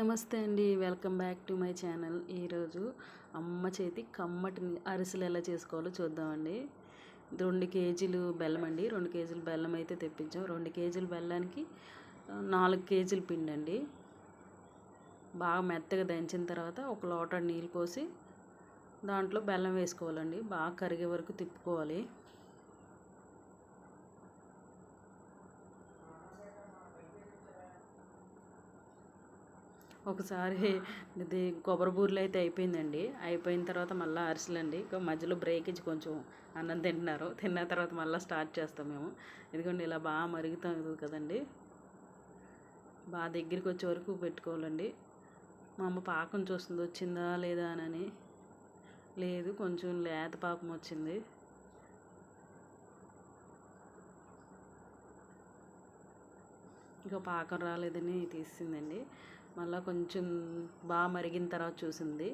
నమస్తే అండి. Welcome back to my channel. ఈరోజు అమ్మ చేతి కమ్మటిని అరిసెలు ఎలా చేసుకోవాలో చూద్దామండి. రెండు కేజీలు బెల్లం అండి. రెండు కేజీలు బెల్లం అయితే తెప్పించాం. రెండు కేజీలు బెల్లానికి నాలుగు కేజీలు పిండి అండి. బాగా మెత్తగా దంచిన తర్వాత ఒక లోట నీళ్ళు పోసి దాంట్లో బెల్లం వేసుకోవాలండి. బాగా కరిగే వరకు తిప్పుకోవాలి. ఒకసారి ఇది కొబ్బరి బూరెలు అయితే అయిపోయిందండి. అయిపోయిన తర్వాత మళ్ళీ అరిసెలండి. ఇంకా మధ్యలో బ్రేక్ ఇచ్చి కొంచెం అన్నం తింటున్నారు. తిన్న తర్వాత మళ్ళీ స్టార్ట్ చేస్తాం మేము. ఎందుకంటే ఇలా బాగా మరుగుతుంది కదండి. బాగా దగ్గరికి వచ్చే వరకు పెట్టుకోవాలండి. మా అమ్మ పాకం చూస్తుంది వచ్చిందా లేదా అని. లేదు కొంచెం లేత పాకం వచ్చింది. ఇంకా పాకం రాలేదని తీసిందండి. మళ్ళీ కొంచెం బాగా మరిగిన తర్వాత చూసింది.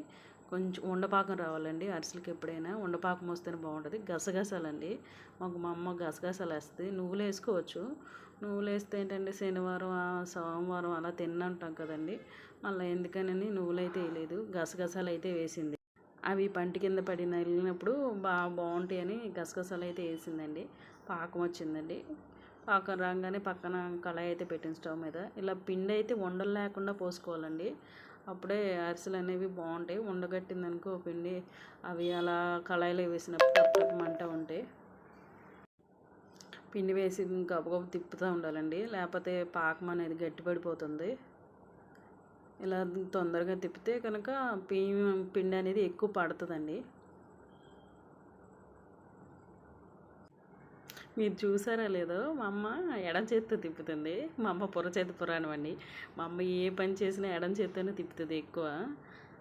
కొంచెం ఉండపాకం రావాలండి అరిసెలకి ఎప్పుడైనా. ఉండపాకం వస్తేనే బాగుంటుంది. గసగసాలండి. మాకు మా అమ్మ గసగసాలు వేస్తుంది నువ్వులు వేసుకోవచ్చు. నువ్వులు వేస్తే ఏంటంటే శనివారం సోమవారం అలా తిన్నంటాం కదండి. మళ్ళీ ఎందుకనని నువ్వులు అయితే వేయలేదు. గసగసాలు అయితే వేసింది. అవి పంటి కింద పడిన వెళ్ళినప్పుడు బాగా బాగుంటాయని గసగసాలు అయితే వేసిందండి. పాకం వచ్చిందండి. పాకం రాగానే పక్కన కళాయి అయితే పెట్టిన స్టవ్ మీద. ఇలా పిండి అయితే ఉండలు లేకుండా పోసుకోవాలండి. అప్పుడే అరిసెలు అనేవి బాగుంటాయి. ఉండగట్టింది అనుకో పిండి అవి అలా కళాయిలో వేసినప్పుడు తప్పమంట ఉంటాయి పిండి వేసి గబగబ తిప్పుతూ ఉండాలండి. లేకపోతే పాకం అనేది గట్టిపడిపోతుంది. ఇలా తొందరగా తిప్పితే కనుక పిండి అనేది ఎక్కువ పడుతుందండి. మీరు చూసారా లేదో మా అమ్మ ఎడం చేత్తో తిప్పుతుంది. మా అమ్మ పొర చేతి పురాణం అండి మా అమ్మ ఏ పని చేసినా ఎడం చేత్తోనే తిప్పుతుంది ఎక్కువ.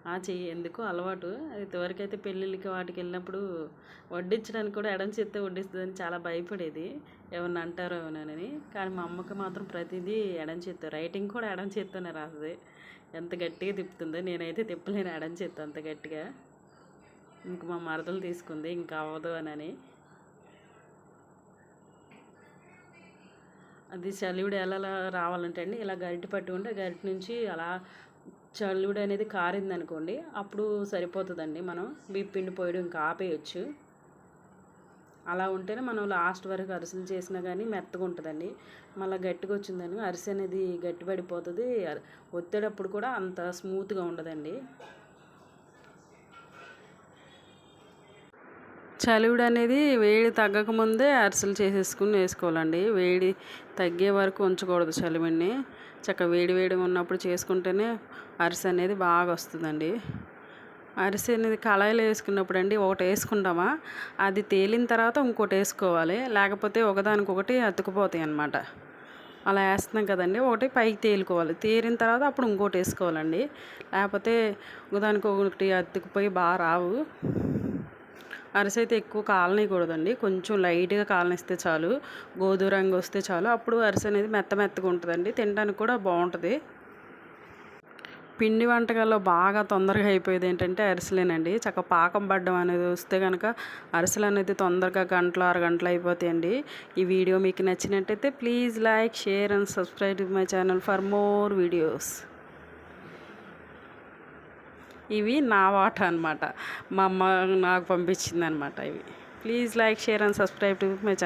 ఆ చెయ్యి ఎందుకో అలవాటు. ఇంతవరకైతే పెళ్ళిళ్ళకి వాటికి వెళ్ళినప్పుడు వడ్డించడానికి కూడా ఎడం చేత్తో వడ్డిస్తుందని చాలా భయపడేది. ఏమన్నా అంటారో ఏమోనని కానీ మా అమ్మకి మాత్రం ప్రతిదీ ఎడం చేత్తో. రైటింగ్ కూడా ఎడం చేత్తోనే రాస్తుంది. ఎంత గట్టిగా తిప్పుతుందో నేనైతే తిప్పలేను ఎడం చేత్తో అంత గట్టిగా. ఇంక మా మరదలు తీసుకుంది. ఇంకా అవ్వదు అని. అది చలివిడి ఎలా రావాలంటే అండి ఇలా గరిటె పట్టుకుంటే గరిటె నుంచి అలా చలివిడి అనేది కారింది అనుకోండి అప్పుడు సరిపోతుందండి. మనం బిప్పిండి పోయడం ఇంకా ఆపేయచ్చు. అలా ఉంటేనే మనం లాస్ట్ వరకు అరిసెలు చేసినా కానీ మెత్తగా ఉంటుందండి. మళ్ళీ గట్టిగా వచ్చిందని అరిసె అనేది గట్టి పడిపోతుంది ఒత్తేటప్పుడు కూడా అంత స్మూత్గా ఉండదండి. చలివిడి అనేది వేడి తగ్గకముందే అరిసెలు చేసేసుకుని వేసుకోవాలండి. వేడి తగ్గే వరకు ఉంచకూడదు చలివిడిని. చక్కగా వేడి వేడిగా ఉన్నప్పుడు చేసుకుంటేనే అరిసె అనేది బాగా వస్తుందండి. అరిసె అనేది కళాయిలో వేసుకున్నప్పుడు అండి ఒకటి వేసుకుంటామా అది తేలిన తర్వాత ఇంకోటి వేసుకోవాలి. లేకపోతే ఒకదానికొకటి అతుకుపోతాయి అన్నమాట. అలా వేస్తున్నాం కదండి ఒకటి పైకి తేలుకోవాలి. తేలిన తర్వాత అప్పుడు ఇంకోటి వేసుకోవాలండి. లేకపోతే ఒకదానికి ఒకటి అతుకుపోయి బాగా రావు. అరిసె అయితే ఎక్కువ కాలనీయకూడదండి. కొంచెం లైట్గా కాలనిస్తే చాలు. గోధుమ రంగు వస్తే చాలు. అప్పుడు అరిసె అనేది మెత్త మెత్తగా ఉంటుందండి. తినడానికి కూడా బాగుంటుంది. పిండి వంటకాల్లో బాగా తొందరగా అయిపోయేది ఏంటంటే అరిసెలేనండి. చక్క పాకం పడ్డం అనేది వస్తే కనుక అరిసెలు అనేది తొందరగా గంటలు ఆరు గంటలు అయిపోతాయండి. ఈ వీడియో మీకు నచ్చినట్టయితే please like share and subscribe my channel for more videos. ఇవి నా వాట అనమాట మా అమ్మ నాకు పంపించింది అనమాట ఇవి. Please like share and subscribe to my channel